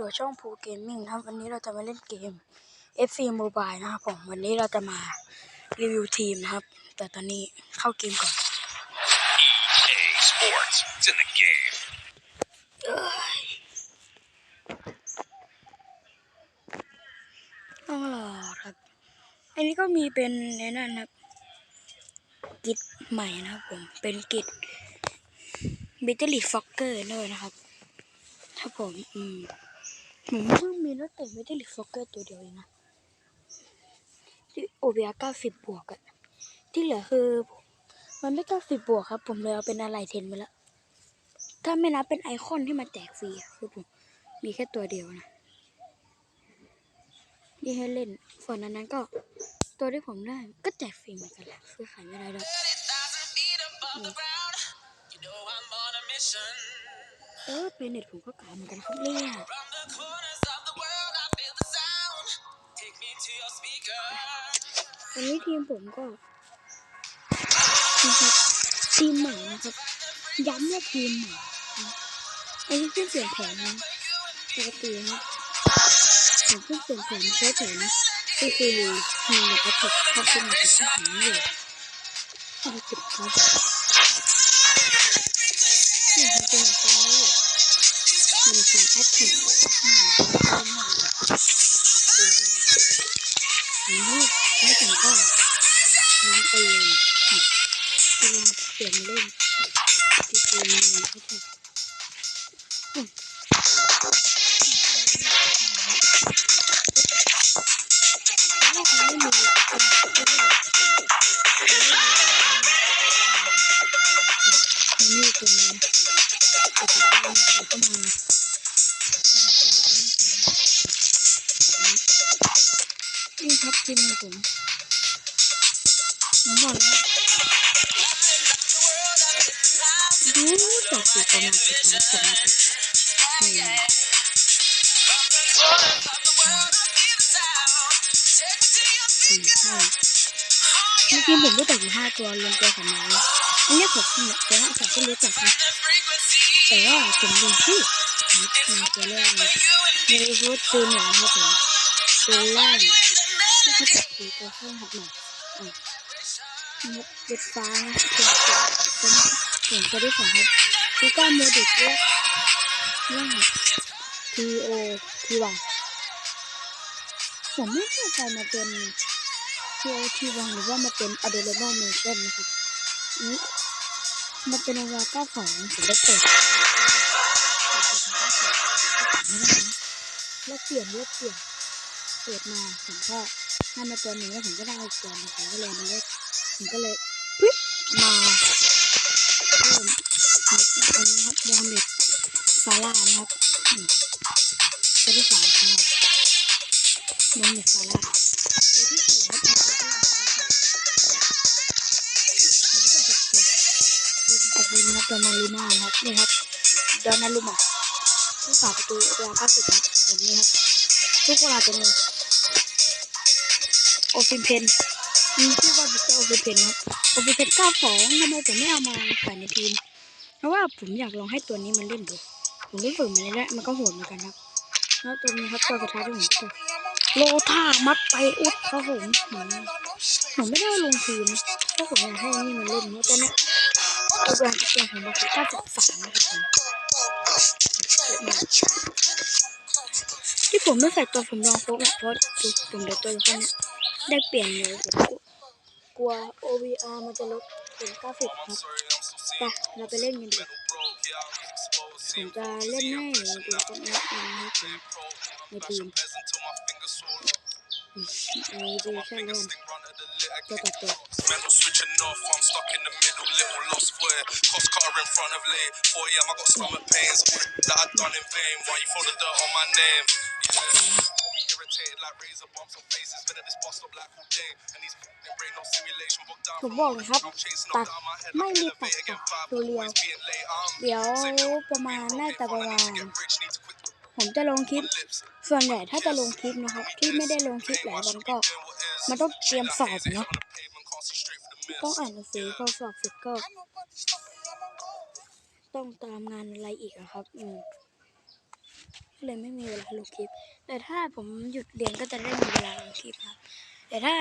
อยู่กับช่องพูเกมมิ่งนะครับวันนี้เราจะมาเล่นเกม FC Mobile นะครับผมวันนี้เราจะมารีวิวทีมนะครับ แต่ตอนนี้เข้าเกมก่อน EA Sports. It's in the game. ต้องรอครับ อันนี้ก็มีเป็นในนั้นนะครับ กิจใหม่นะครับผม เป็นกิจบิตเตอร์ลีฟอกเกอร์ด้วยนะครับถ้าผม อืม ผมเพิ่งมีนักเตะบิตเตอร์ลีฟอกเกอร์ตัวเดียวเองนะที่โอเบียเก้าสิบบวกอะที่เหลือคือ มันไม่เก้าสิบบวกครับ ผมเลยเอาเป็นอะไรเทนไปแล้วถ้าไม่นับเป็นไอคอนที่มาแจกฟรีคือผมมีแค่ตัวเดียวนะที่ให้เล่นส่วนอันนั้นก็ ตัวที่ผมได้ก็แจกฟรีเหมือนกันแหละซื้อขายไม่ได้ด้วยเออเป็นเน็ตผมก็กลายเหมือนกันครับเนี่ย วันนี้ทีมผมก็นะครับทีมใหม่นะครับ ย้ำว่าทีมใหม่นะอันนี้เพิ่งเปลี่ยนแผนนะปกตินะครับผมเพิ่งเปลี่ยนแผนใช้แผนซีซีลีหนึ่งอัพเดทเข้าขึ้นมาเป็นที่หางอยู่เอาไปปิดครับนี่มันเป็นแบบนี้อยู่มีสองอัพเดทอื นี่ครับทีมของผมผมบอกแล้วรู้จักสิประมาณสิบสองสมาธินี่สี่ห้าเมื่อกี้ผมรู้จักอยู่ห้าตัวรวมตัวของน้องอันนี้ผมเนี่ยแตัวนั้นผมก็รู้จักนะแต่ว่าผมลืมชื่อมาตัวแรกเลยในรูทตัวหนึ่งครับผมตัวแรก ที่เขาจับตัวตัวข้างหัดหน่อยอะนะครับเด็ดฟ้าเป็นตัวเป็นตัวที่สองครับคือก้อนโมดิกเรียกว่า T O T Y ผมไม่แน่ใจมาเป็น T O T Y หรือว่ามาเป็น Adorable Nation นะครับนี่มันเป็นเวลาเก้าสองผมได้เปิดไม่ได้นะแล้วเปลี่ยนเลือกเปลี่ยน เปิดมาผมก็ให้มาตัวหนึ่งแล้วผมก็ได้อีกตัวหนึงผมก็เลยมันเล็กผมก็เลยปึ๊บมาเพิ่มอันนี้ครับโมฮัมเหม็ดซาร่านะครับตัวที่สามครับโมฮัมเหม็ดซาร่าตัวที่สี่ครับเป็นตัวที่หกครับผมก็จะตัวมาลูน่านะครับนี่ครับดอนาลูมาผู้สาประตูเวลาเก้าสิบครับผมนี่ครับ ทุกเวลาจะมีโอฟิเพนมีชื่อว่าบิเตอร์โอฟิเพนครับโอฟิเพนเก้าสองทำไมผมไม่เอามาใส่ในทีม เพราะว่าผมอยากลองให้ตัวนี้มันเล่นดู ผมได้ฝึกมันแล้วมันก็โหดเหมือนกันครับ แล้วตัวนี้ครับตัวสุดท้ายที่ผมจะโลท่ามัดไปอุดครับผมผมผมไม่ได้เอาลงทีมเพราะผมอยากให้นี่มันเล่นนะตอนนี้ตัวแรนด์เกมของมันคือ93นะครับผม ผมไม่ใส่ตัวผมลองโฟกอะเพราะผมเดี๋ยวตัวละครเนี่ยได้เปลี่ยนเลยผมกลัว OVR มันจะลดเป็น90ครับไปเราไปเล่นกันดีผมจะเล่นให้ดูสักนิดนึงนะครับในทีมในดูแค่เล่นตัวต่อตัว Mental switching off, I'm stuck in the middle, little lost square. Cost cutter in front of lane. 4 am I got stomach pains. That I done in vain. Why you throw the dirt on my name? Yeah. Got me irritated like razor bumps on faces. Been at this bus stop like all day. And these they brain no simulation, booked down ผมบอกเลยครับ I'm chasing ตั up ด down my head ไม่ like มีตัด elevator ตัด getting five ตัวเรียว always being late. I'm เดี๋ยวประมาณน่าจะประมาณ get rich, need to quit ผมจะลงคลิป lips. ส่วนใหญ่ถ้าจะลงคลิปนะครับ ที่ไม่ได้ลงคลิปหลายวันก็ มันต้องเตรียมสอบเนาะ On the pavement, can't see straight for the miss. ต้องอ่านหนังสือพอสอบเสร็จก็ ต้องตามงานอะไรอีกอะครับ อืม ก็เลยไม่มีเวลาลงคลิป แต่ถ้าผมหยุดเรียนก็จะได้มีเวลาลงคลิปครับ แต่ถ้า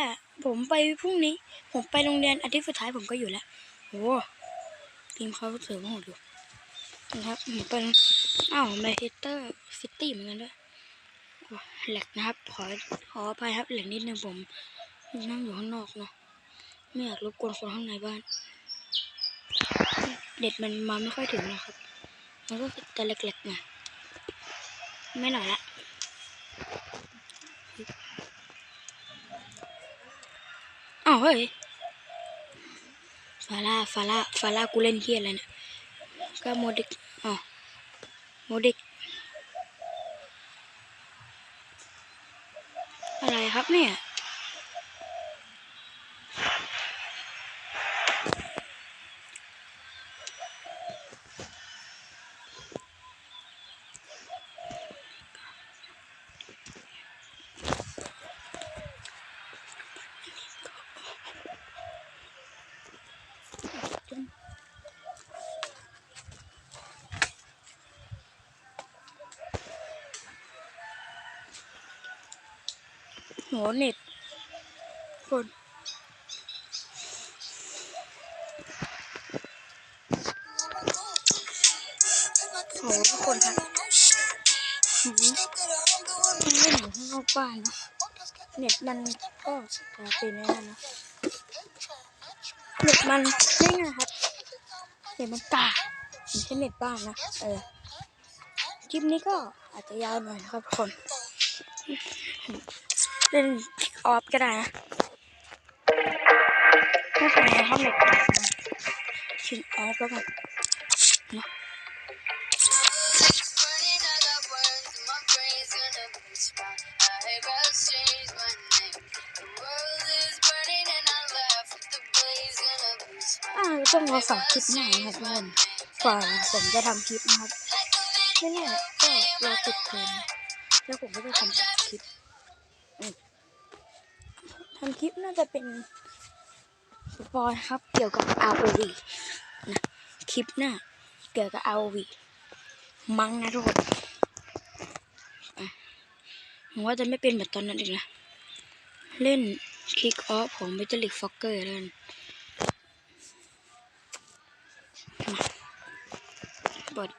ผมไปพรุ่งนี้ ผมไปโรงเรียนอาทิตย์สุดท้ายผมก็อยู่แล้วโอ้ทีมเขาเสือมาหมดอยู่นะครับผมเป็นอ้าวแมนเชสเตอร์ซิตี้เหมือนกันด้วยแหลกนะครับ ขอขออภัยครับแหลกนิดนึงผมนั่งอยู่ข้างนอกเนาะไม่อยากรบกวนคนข้างในบ้าน เด็ดมันมาไม่ค่อยถึงนะครับ มันก็จะเล็กๆหน่อย ไม่หน่อยละอ๋อเฮ้ยฟาร่าฟาร่าฟาร่ากูเล่นเฮียอะไรเนี่ยก็โมดิกอ๋อโมดิกอะไรครับเนี่ย โหเน็ตคนโหทุกคนครับหืมมันเล่นอยู่ข้างนอกบ้านนะเน็ตมันก็จะเป็นอย่างนั้นนะเน็ตมันไม่ไงครับเน็ตมันกากไม่ใช่เน็ตบ้านนะเออคลิปนี้ก็อาจจะยาวหน่อยนะครับทุกคน เล่นคิกออฟก็ได้นะไม่เป็นไรครับเน็ตคิกออฟแล้วกันนะ Burning, I got words in my brain's gonna be spot. I gotta change my name. The world is burning and I laugh with the blaze gonna be spot. อ่าต้องรอสองคลิปหน้านะครับทุกคนกว่าผมจะทำคลิปนะครับ Like a ไม่แน่ก็รอติดเทอมแล้วผมก็จะทำคลิปำคลิปน่าจะเป็นสปอยครับ เกี่ยวกับ ROV นะคลิปหน้าเกี่ยวกับ ROV มั้งนะทุกคนอะผมว่าจะไม่เป็นแบบตอนนั้นอีกนะ เล่นค i กออฟของเมทัลลิกฟอกเกอร์แล้วกันมาเปิด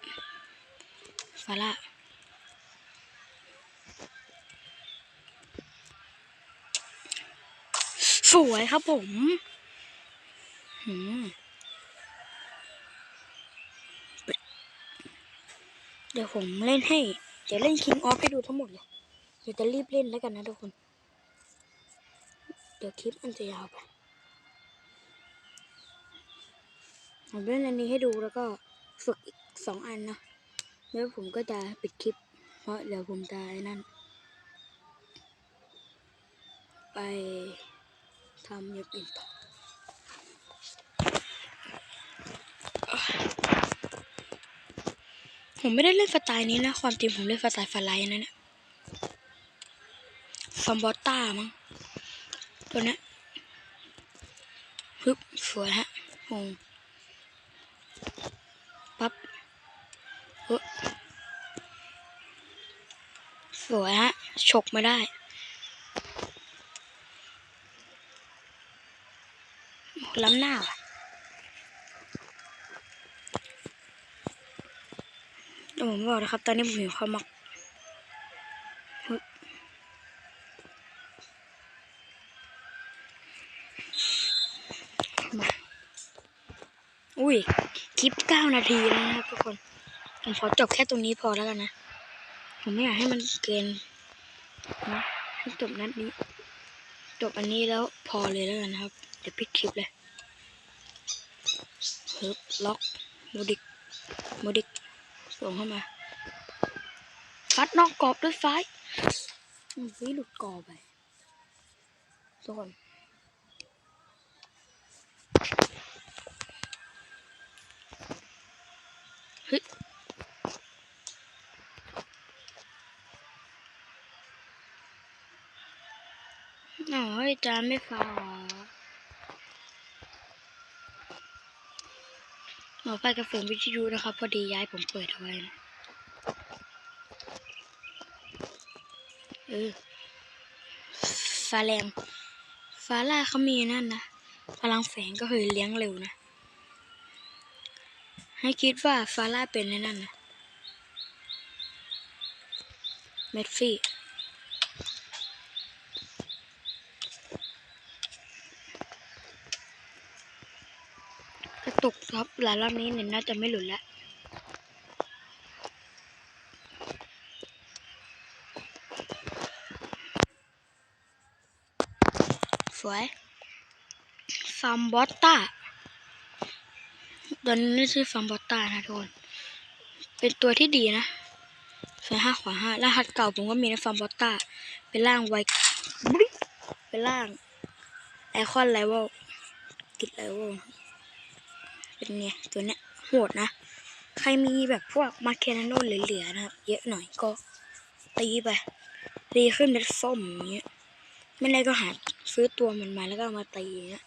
ฟาร่า สวยครับผมหืเดี๋ยวผมเล่นให้ เดี๋ยวเล่น King of ให้ดูทั้งหมดเลย เดี๋ยวจะรีบเล่นแล้วกันนะทุกคน เดี๋ยวคลิปมันจะยาวไป ผมเล่นอันนี้ให้ดูแล้วก็ฝึกอีกสองอันนะ แล้วผมก็จะปิดคลิป เพราะเดี๋ยวผมจะนั่น ไป ทำอย่างอื่นต่อผมไม่ได้เล่นสไตล์นี้นะ ความจริงผมเล่นสไตล์ฟลท์นะเนี่ยฟอมบอต้ามั้งตัวนี้ยฮึบสวยฮะงงปั๊บสวยฮะ ฉกม่ได้ ล้ำหน้าว่ะเดี๋ยวผมบอกนะครับ ตอนนี้ผมหิวข้าวมักมาอุ้ย คลิปเก้านาทีแล้วนะครับทุกคน ผมขอจบแค่ตรงนี้พอแล้วกันนะ ผมไม่อยากให้มันเกินนะจบนัดนี้ จบอันนี้แล้วพอเลยแล้วกันนะครับ เดี๋ยวปิดคลิปเลย ฮึบล็อกโมดิกโมดิกส่งเข้ามาฟัดนอกกรอบด้วยซ้ายอืมวิหลุดกรอบไปทุกคนเฮ้ยโอ้ยจานไม่ฟาวเหร อไปกับผมวิทยุนะครับ พอดีย้ายผมเปิดเอาไว้นะเออฟ้าแรงฟ้าล่าเขามีนั่นนะพลังแฝงก็คือเลี้ยงเร็วนะ ให้คิดว่าฟ้าล่าเป็นในนั่นนะเมดฟี่ กระ ตกครับหลายรอบนี้เน็ตน่าจะไม่หลุดแล้วสวยฟาร์มบอตตาตัวนี้ชื่อฟาร์มบอตตานะทุกคน เป็นตัวที่ดีนะสวยห้าขวาห้ารหัสเก่าผมก็มีในฟาร์มบอตตาเป็นร่างไวเป็นร่างไอคอนไลเวลกิดไลเวล เป็นไงตัวเนี้ยโหดนะ ใครมีแบบพวกมาเคนาโนเหลือๆนะครับ เยอะหน่อยก็ตีไปตีขึ้นเป็นส้มอย่างเงี้ยไม่ได้ก็หาซื้อตัวมันมาแล้วก็มาตีเงี้ย